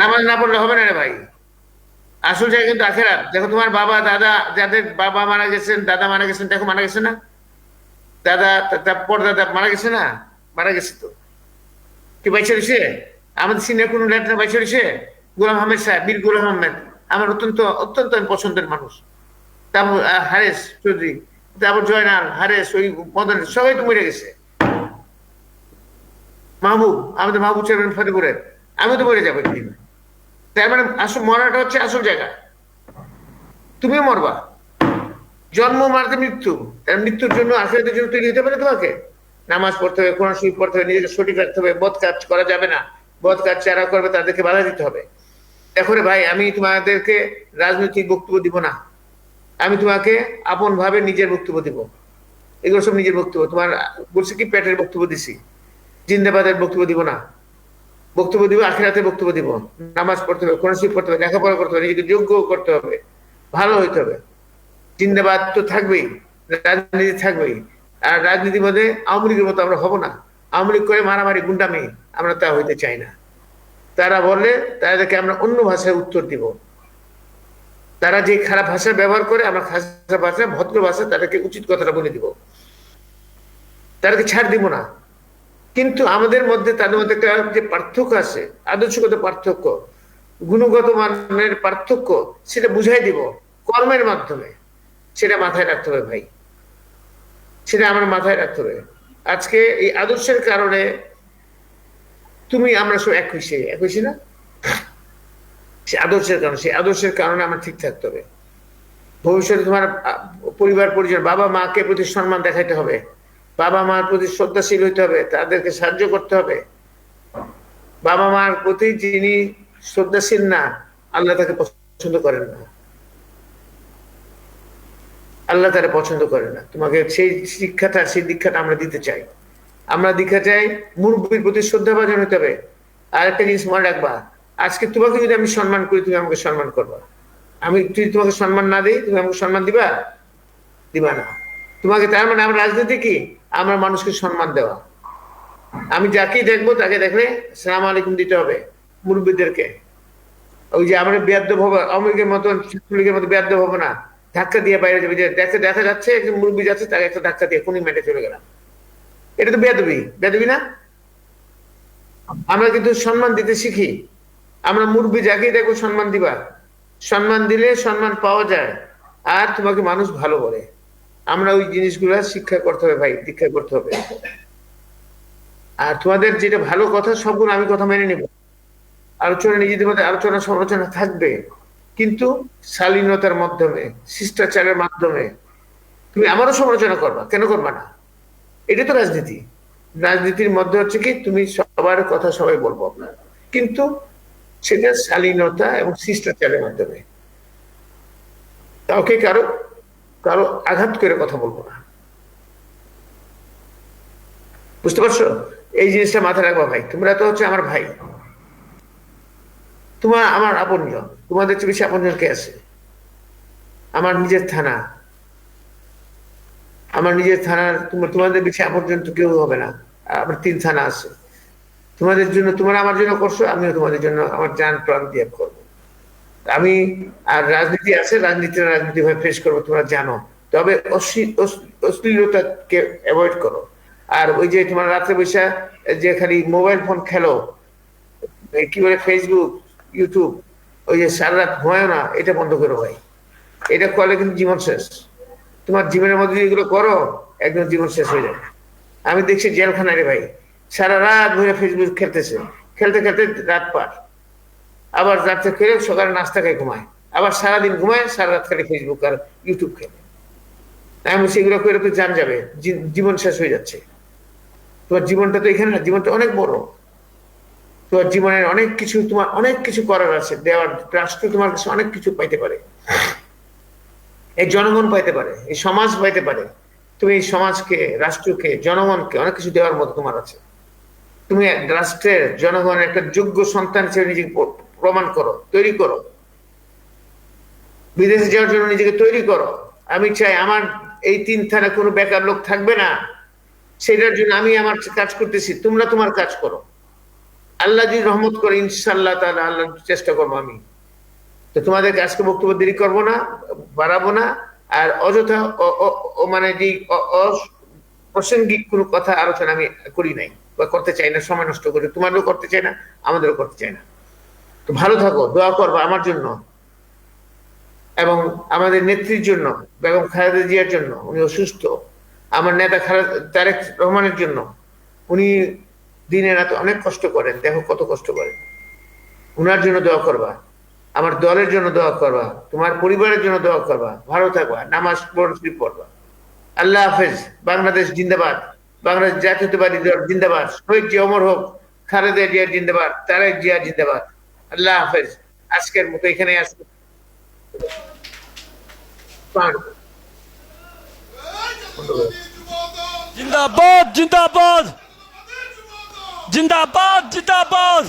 নামাজ না পড়লে হবে না রে ভাই। আসল জায়গা কিন্তু আখেরাত। দেখো তোমার বাবা, দাদা, যাদের বাবা মারা গেছেন, দাদা মারা গেছেন, দেখো মারা গেছে না? দাদা পরদাদা মারা গেছে না? মারা গেছে তো। কি বাইছে রয়েছে আমাদের সিনিয়র কোন লেটার বাইছে রয়েছে গোলাম আহমেদ সাহেব, বীর গোলাম আহমেদ, আমার অত্যন্ত অত্যন্ত পছন্দের মানুষ। তারপর হারেস চৌধুরী তারপর জয়নাল, হারেস, ওই মদন সবাই তো মরে গেছে। মাহবুব, আমাদের মাহবুব চেয়ারম্যান ফতেপুরের আমি তো মরে যাব একদিন। তার মানে আসল মরাটা হচ্ছে আসল জায়গা। তুমিও মরবা। জন্ম, মারতে মৃত্যু। মৃত্যুর জন্য আখেরাতের জন্য তৈরি হতে পারে তোমাকে? নামাজ পড়তে হবে, কোরআন শরীফ পড়তে হবে, নিজেকে সঠিক রাখতে হবে, বদ কাজ করা যাবে না। বদ কাজ যারা করবে তাদেরকে বাধা দিতে হবে। দেখো রে ভাই, আমি তোমাদেরকে রাজনৈতিক বক্তব্য দিব না। আমি তোমাকে আপন ভাবে নিজের বক্তব্য দিব। এগুলো সব নিজের বক্তব্য। তোমার বলছি কি, পেটের বক্তব্য দিছি। জিন্দাবাদের বক্তব্য দিব না। বক্তব্য দিব, আখেরাতে বক্তব্য দিব। নামাজ পড়তে হবে, কোরআন শরীফ পড়তে হবে, লেখাপড়া করতে হবে, নিজেকে যোগ্য করতে হবে, ভালো হইতে হবে। জিন্দাবাদ তো থাকবেই, রাজনীতি থাকবেই। আর রাজনীতির মধ্যে আওয়ামী লীগের মতো আমরা হব না। আওয়ামী লীগ করে মারামারি, গুন্ডামি আমরা তা হইতে চাই না। তারা বললে, তাদেরকে আমরা অন্য ভাষায় উত্তর দিব। তারা যে খারাপ ভাষা ব্যবহার করে, আমরা খারাপ ভাষা, ভদ্র ভাষা, তাদেরকে উচিত কথাটা বলে দিব। তাদেরকে ছাড় দিব না। কিন্তু আমাদের মধ্যে তাদের মধ্যে যে পার্থক্য আছে, আদর্শগত পার্থক্য, গুণগত মানের পার্থক্য, সেটা বুঝাই দিব কর্মের মাধ্যমে। সেটা মাথায় রাখতে হবে ভাই। সেটা আমার মাথায় রাখতে হবে। আজকে এই আদর্শের কারণে তুমি, আমরা সব এক হয়েছি এক হয়েছি না? সে আদর্শের কারণে, সেই আদর্শের কারণে আমার ঠিক থাকতে হবে। ভবিষ্যতে তোমার পরিবার, পরিজন বাবা মাকে প্রতি সম্মান দেখাইতে হবে। বাবা মার প্রতি শ্রদ্ধাশীল হইতে হবে, তাদেরকে সাহায্য করতে হবে। বাবা মার প্রতি যিনি শ্রদ্ধাশীল না, আল্লাহ তাকে পছন্দ করেন না। আল্লাহ তারা পছন্দ করে না। তোমাকে সেই শিক্ষাটা, সেই দীক্ষাটা আমরা দিতে চাই। আমরা দীক্ষা চাই মুরব্বীর প্রতি শ্রদ্ধা শ্রদ্ধাভাজন হতে হবে। আর একটা জিনিস মনে রাখবা, আজকে তোমাকে যদি আমি সম্মান করি, তুমি আমাকে সম্মান করবা। আমি যদি তোমাকে সম্মান না দিই, তুমি আমাকে সম্মান দিবা? দিবা না। তোমাকে তার মানে আমার রাজনীতি কি? আমার মানুষকে সম্মান দেওয়া। আমি যাকেই দেখব, তাকে দেখলে সালাম আলাইকুম দিতে হবে মুরব্বীদেরকে। ওই যে আমরা বেয়াদ্দ হব লীগের মতো ছাত্রলীগের মতো বেয়াদ্দ হব না, ধাক্কা দিয়ে বাইরে যাবে। যে দেখে, দেখা যাচ্ছে একজন মুরব্বী যাচ্ছে, তাকে একটা ধাক্কা দিয়ে কোনি মেটে চলে গেলাম। এটা তো বেয়াদবি। বেয়াদবি না? আমরা কিন্তু সম্মান দিতে শিখি। আমরা মুরব্বী যাকেই দেখব, সম্মান দিবা। সম্মান দিলে সম্মান পাওয়া যায়। আর তোমাকে মানুষ ভালো বলে। আমরা ওই জিনিসগুলো শিক্ষা করতে হবে ভাই, দীক্ষা করতে হবে। আর তোমাদের যেটা ভালো কথা, সবগুলো আমি কথা মেনে নেব। আলোচনা, নিজেদের মধ্যে আলোচনা, সমালোচনা থাকবে। কিন্তু শালীনতার মাধ্যমে, শিষ্টাচারের মাধ্যমে, তুমি আমারও সমালোচনা করবা, কেন করবা না? এটা তো রাজনীতি। রাজনীতির মধ্যে হচ্ছে কি, তুমি সবার কথা সবাই বলব আপনার। কিন্তু সেটা শালীনতা এবং শিষ্টাচারের মাধ্যমে। কাউকে কারও কারও আঘাত করে কথা বলব না। বুঝতে পারছ? এই জিনিসটা মাথায় রাখবা ভাই। তোমরা তো হচ্ছে আমার ভাই। তোমার আমার আপনজন। তোমাদের চেয়ে বেশি আপনজন কে আছে? আমার নিজের থানা। আমার নিজের থানার তোমার, তোমাদের বেশি আপনজন তো কেউ হবে না। আমার তিন থানা আছে। তোমাদের জন্য, তোমরা আমার জন্য করছ আমিও তোমাদের জন্য আমার যান প্রাণ দিয়ে করব। আমি, আর রাজনীতি আছে রাজনীতি রাজনীতি ভাবে ফেস করব, তোমরা জানো। তবে অশ্লীল- অশ্লীল- অশ্লীলতাকে অ্যাভয়েড করো। আর ওই যে তোমার রাত্রে বৈশা, যে খালি মোবাইল ফোন খেলো কি বলে ফেসবুক ইউটিউব ওই যে সারা রাত ঘুমায় না, এটা বন্ধ করো ভাই। এটা করলে কিন্তু জীবন শেষ। তোমার জীবনের মধ্যে এগুলো করো, একদম জীবন শেষ হয়ে যাবে। আমি দেখছি জেলখানায় রে ভাই, সারা রাত ধরে ফেসবুক খেলতেছে। খেলতে খেলতে রাত পার। আবার রাত্রে খেলে সকালে নাস্তা খাই ঘুমায়। আবার সারাদিন ঘুমায়, সারা রাত খালি ফেসবুক আর ইউটিউব খেলে। আমি সেগুলো করে তো জান যাবে জীবন শেষ হয়ে যাচ্ছে। তোমার জীবনটা তো এখানে না, জীবনটা অনেক বড়। তোমার জীবনের অনেক কিছু, তোমার অনেক কিছু করার আছে, দেওয়ার, রাষ্ট্র তোমার কাছে অনেক কিছু পাইতে পারে। এই জনগণ পাইতে পারে, এই সমাজ পাইতে পারে। তুমি এই সমাজকে, রাষ্ট্রকে, জনগণকে অনেক কিছু দেওয়ার মতো তোমার আছে। তুমি রাষ্ট্রের, জনগণের একটা যোগ্য সন্তান হিসেবে নিজেকে প্রমাণ করো, তৈরি করো। বিদেশে যাওয়ার জন্য নিজেকে তৈরি করো। আমি চাই আমার এই তিন থানা কোনো বেকার লোক থাকবে না। সেটার জন্য আমি আমার কাজ করতেছি, তোমরা তোমার কাজ করো। আল্লাহ যদি রহমত করে ইনশাল্লাহ তাহলে আল্লাহ চেষ্টা করব আমি। তো তোমাদেরকে আজকে বক্তব্য দেরি করব না, বাড়াবো না। আর অযথা মানে যে প্রাসঙ্গিক কোনো কথা আলোচনা আমি করি নাই বা করতে চাই না, সময় নষ্ট করে। তোমাদেরও করতে চাই না, আমাদেরও করতে চাই না। তো ভালো থাকো, দোয়া করব আমার জন্য এবং আমাদের নেত্রীর জন্য, বেগম খালেদা জিয়ার জন্য, উনি অসুস্থ। আমার নেতা খালেদ, তারেক রহমানের জন্য। উনি দিনে রাতে অনেক কষ্ট করেন, দেখো কত কষ্ট করেন। উনার জন্য দোয়া করবা, আমার দলের জন্য দোয়া করবা, তোমার পরিবারের জন্য দোয়া করবা, ভালো থাকবা, নামাজ পড়ি পড়বা। আল্লাহ হাফেজ, বাংলাদেশ জিন্দাবাদ, বাংলাদেশ জাতীয়তাবাদী দল জিন্দাবাদ, শহীদ জি অমর হোক, খালেদা জিয়া জিন্দাবাদ, তারেক জিয়া জিন্দাবাদ। আল্লাহ হাফেজ। আজকের মতো এখানে আসব জিন্দাবাদ জিন্দাবাদ। জিন্দাবাদ জিন্দাবাদ।